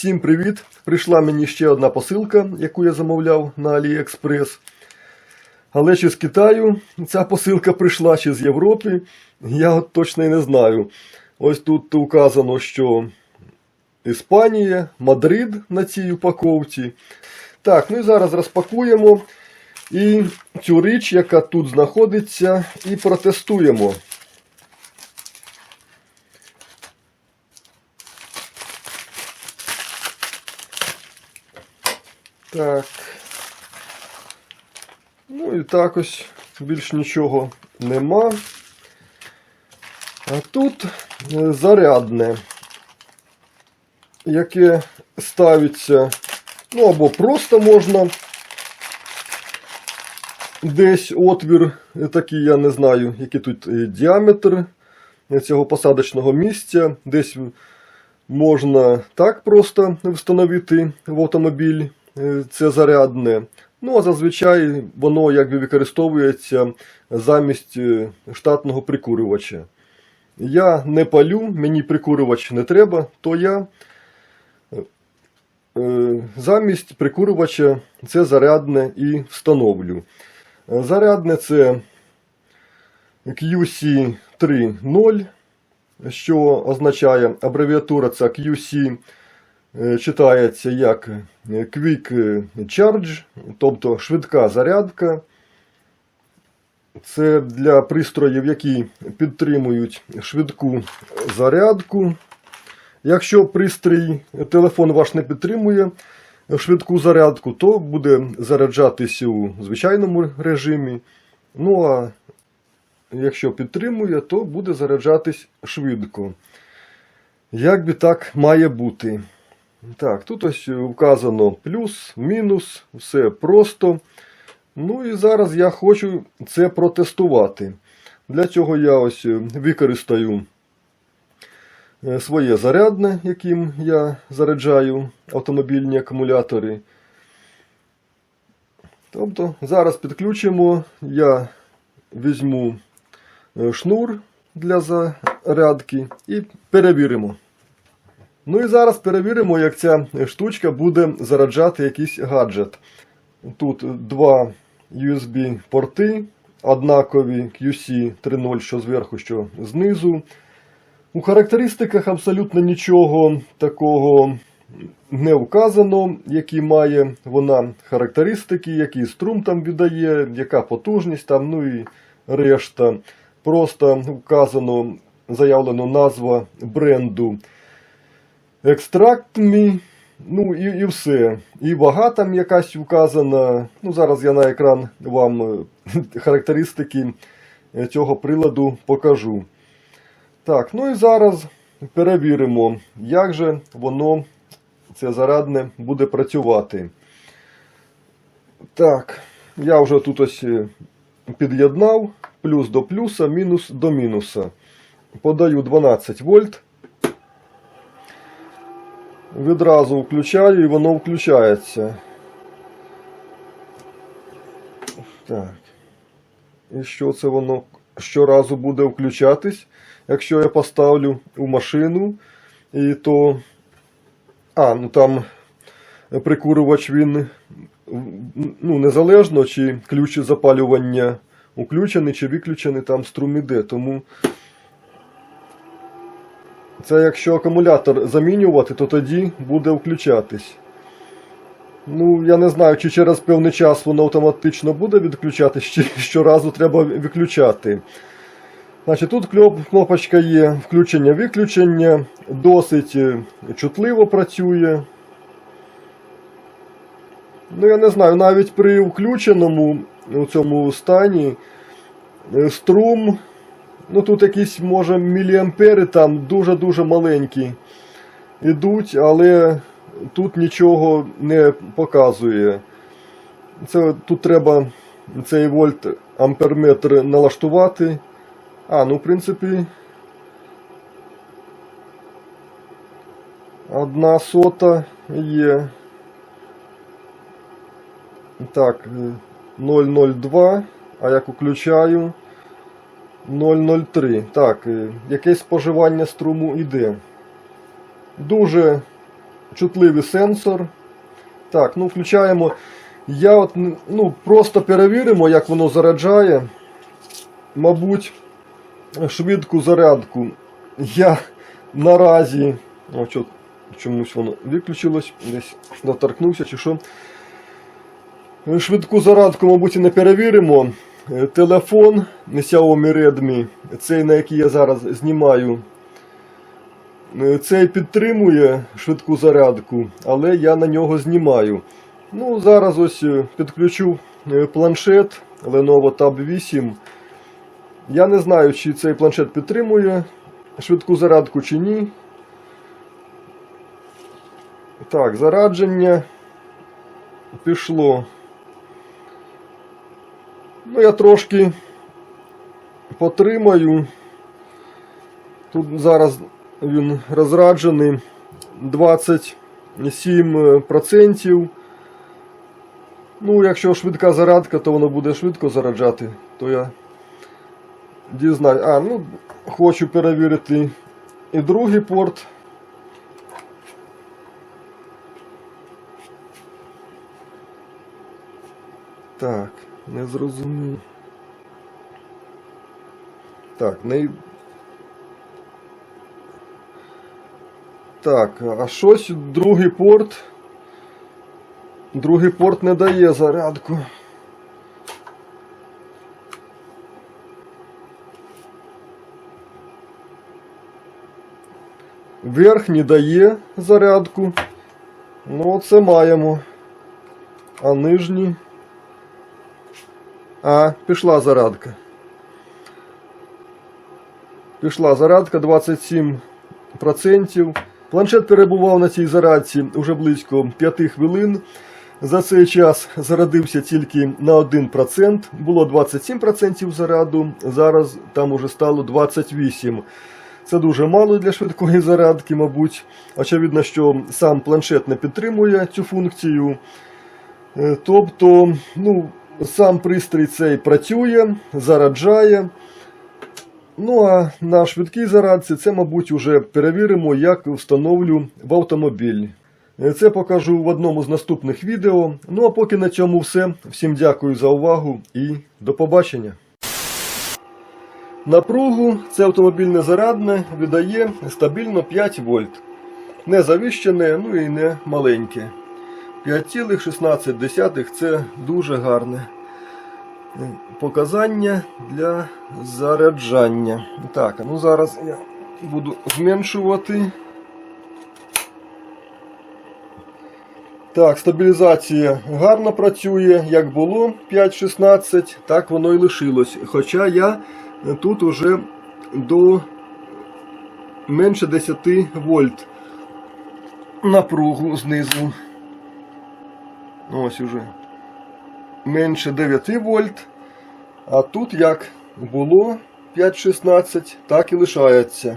Всім привіт! Прийшла мені ще одна посилка, яку я замовляв на AliExpress. Але чи з Китаю ця посилка прийшла, чи з Європи, я от точно і не знаю. Ось тут указано, що Іспанія, Мадрид на цій упаковці. Так, ну і зараз розпакуємо і цю річ, яка тут знаходиться, і протестуємо. Так. Ну і так ось більш нічого нема. А тут е, зарядне, яке ставиться, ну або просто можна десь отвір, е, такий, я не знаю, який тут е, діаметр цього посадочного місця. Десь можна так просто встановити в автомобіль це зарядне. Ну, а зазвичай воно якби використовується замість е, штатного прикурювача. Я не палю, мені прикурювач не треба, то я е, замість прикурювача це зарядне і встановлю. Е, Зарядне це QC3.0, що означає абревіатура це QC е, читається як Quick Charge, тобто швидка зарядка. Це для пристроїв, які підтримують швидку зарядку. Якщо пристрій, телефон ваш не підтримує швидку зарядку, то буде заряджатися у звичайному режимі. Ну а якщо підтримує, то буде заряджатись швидко. Як би так має бути. Так, тут ось вказано плюс, мінус, все просто. Ну і зараз я хочу це протестувати. Для цього я ось використаю е, своє зарядне, яким я заряджаю автомобільні акумулятори. Тобто зараз підключимо, я візьму е, шнур для зарядки і перевіримо. Ну і зараз перевіримо, як ця штучка буде заряджати якийсь гаджет. Тут два USB-порти, однакові QC 3.0, що зверху, що знизу. У характеристиках абсолютно нічого такого не вказано, які має вона характеристики, який струм там віддає, яка потужність там, ну і решта. Просто вказано, заявлено назва бренду Extract.me, ну і, і все. І вага там якась вказана. Ну, зараз я на екран вам е, характеристики е, цього приладу покажу. Так, ну і зараз перевіримо, як же воно, це зарядне, буде працювати. Так, я вже тут ось е, під'єднав плюс до плюса, мінус до мінуса. Подаю 12 вольт. Відразу включаю і воно включається. Так. І що це воно щоразу буде включатись? Якщо я поставлю у машину, і то. А, ну там прикурювач він ну, незалежно, чи ключ запалювання включений, чи виключений, там струм іде. Тому це якщо акумулятор замінювати, то тоді буде включатись. Ну, я не знаю, чи через певний час воно автоматично буде відключатись, чи щоразу треба виключати. Значить, Тут кнопочка є включення-виключення, досить е, чутливо працює. Ну, я не знаю, навіть при включеному у цьому стані е, струм Ну тут якісь, може, міліампери там дуже-дуже маленькі ідуть, але тут нічого не показує. Це, Тут треба цей вольт амперметр налаштувати. А, ну, в принципі, одна сота є. Так, 002, а як включаю. 0,03. Так, е, якесь споживання струму йде. Дуже чутливий сенсор. Так, ну включаємо. Я от ну, просто перевіримо, як воно заряджає. Мабуть, швидку зарядку. Я наразі. О, чо, чомусь воно виключилось, десь доторкнувся чи що. Швидку зарядку, мабуть, і не перевіримо. Е, Телефон Xiaomi Redmi, цей на який я зараз знімаю, е, цей підтримує швидку зарядку, але я на нього знімаю. Ну, зараз ось е, підключу планшет Lenovo Tab 8. Я не знаю, чи цей планшет підтримує швидку зарядку чи ні. Так, зарадження пішло. Ну, я трошки потримаю. Тут зараз він розраджений 27%. Ну, якщо швидка зарядка, то воно буде швидко заряджати, то я дізнаю. А, ну, хочу перевірити і другий порт. Так, не зрозумів. Так, не. Так, а щось другий порт. Другий порт не дає зарядку. Верхній дає зарядку. Ну, це маємо. А нижній. А, пішла зарядка. Пішла зарядка 27%. Планшет перебував на цій зарядці вже близько 5 хвилин. За цей час зарядився тільки на 1%. Було 27% заряду, зараз там уже стало 28%. Це дуже мало для швидкої зарядки, мабуть. Очевидно, що сам планшет не підтримує цю функцію. Е, Тобто, ну, сам пристрій цей працює, заряджає. Ну а на швидкій зарадці це, мабуть, уже перевіримо, як встановлю в автомобіль. Це покажу в одному з наступних відео. Ну а поки на цьому все. Всім дякую за увагу і до побачення. Напругу це автомобільне зарядне видає стабільно 5 вольт. Не завищене, ну і не маленьке. 5,16 це дуже гарне е, показання для заряджання. Так, ну зараз я буду зменшувати. Так, стабілізація гарно працює, як було 5.16, так воно і лишилось. Хоча я тут уже до менше 10 вольт напругу знизу. Ось уже менше 9 вольт. А тут як було 5.16, так і лишається.